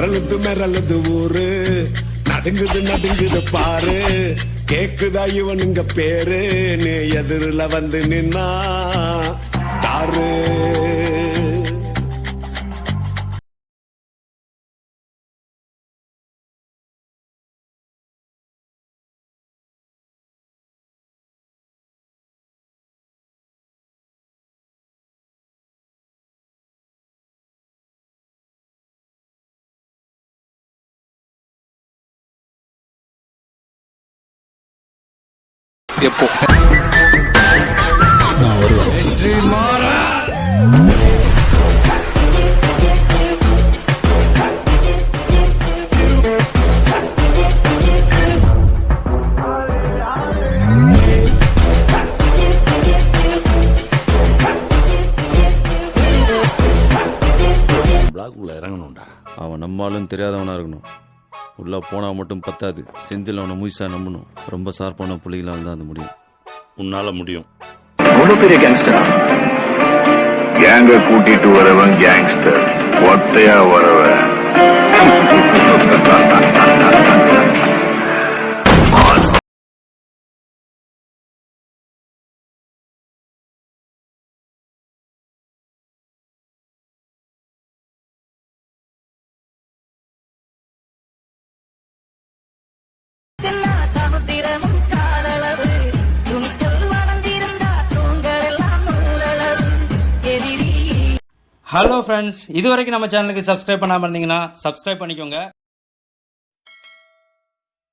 மிரளுது மிரளுது ஊரு. நடுங்குது நடுங்குது பாரு. கேக்குதா இவனுங்க பேரு. நீ எதிரில வந்து நின்னா தாரு எப்போ பிளாக் உள்ள இறங்கணும்டா. அவன் நம்மளும் தெரியாதவனா இருக்கணும். உள்ள போனா மட்டும் பத்தாது. செந்தில் அவனை முயசா நம்பணும். ரொம்ப சார்பான புள்ளிகளாக இருந்தால் அது முடியும். உன்னால முடியும். அவ்வளவு பெரிய கேங்ஸ்டரா கேங்க கூட்டிட்டு வரவன் கேங்ஸ்டர் ஒத்தையா வரவன். ஹலோ ஃப்ரெண்ட்ஸ் இது வரைக்கும் நம்ம சேனலுக்கு சப்ஸ்கிரைப் பண்ணாமல் இருந்தீங்கன்னா சப்ஸ்கிரைப் பண்ணிக்கோங்க.